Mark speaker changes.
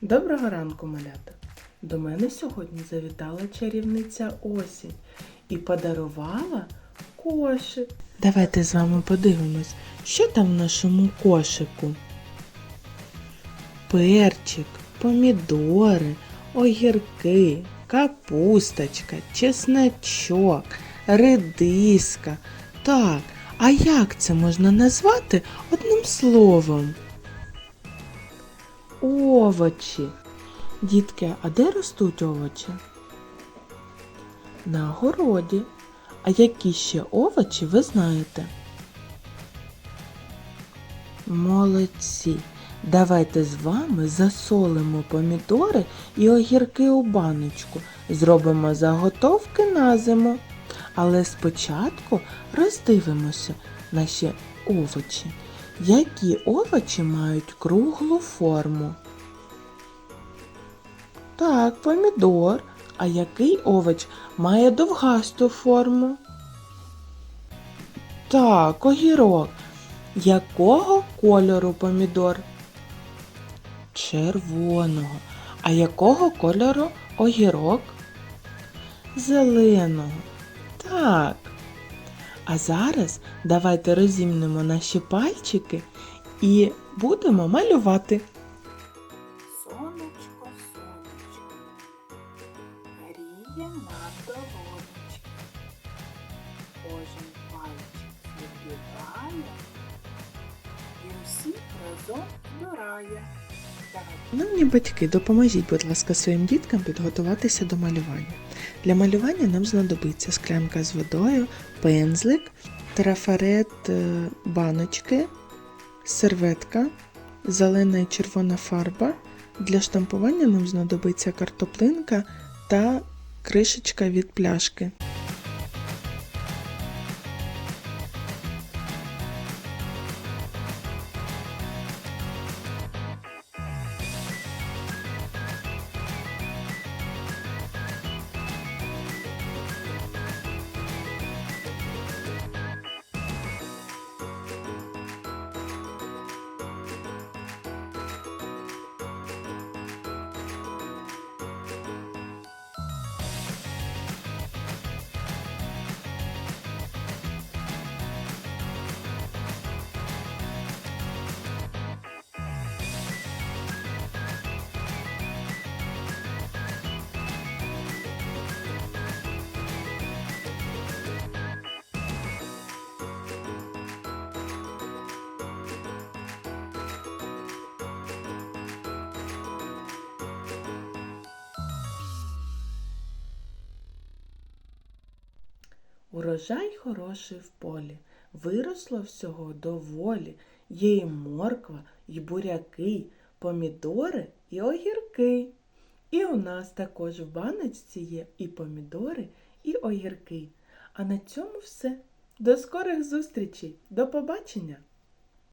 Speaker 1: Доброго ранку, малята! До мене сьогодні завітала чарівниця осінь і подарувала кошик. Давайте з вами подивимось, що там в нашому кошику. Перчик, помідори, огірки, капусточка, чесночок, редиска. Так, а як це можна назвати одним словом? Овочі. Дітки, а де ростуть овочі? На городі. А які ще овочі ви знаєте? Молодці. Давайте з вами засолимо помідори і огірки у баночку. Зробимо заготовки на зиму. Але спочатку роздивимося наші овочі. Які овочі мають круглу форму? Так, помідор. А який овоч має довгасту форму? Так, огірок. Якого кольору помідор? Червоного. А якого кольору огірок? Зеленого. Так. А зараз давайте розімнемо наші пальчики і будемо малювати. Сонечко, сонечко, гріє на долонечки. Кожен пальчик відбиває і усіх разом збирає. Шановні батьки, допоможіть, будь ласка, своїм діткам підготуватися до малювання. Для малювання нам знадобиться склянка з водою, пензлик, трафарет е, баночки, серветка, зелена і червона фарба. Для штампування нам знадобиться картоплинка та кришечка від пляшки. Урожай хороший в полі, виросло всього доволі. Є і морква, і буряки, помідори і огірки. І у нас також в баночці є і помідори, і огірки. А на цьому все. До скорих зустрічей. До побачення!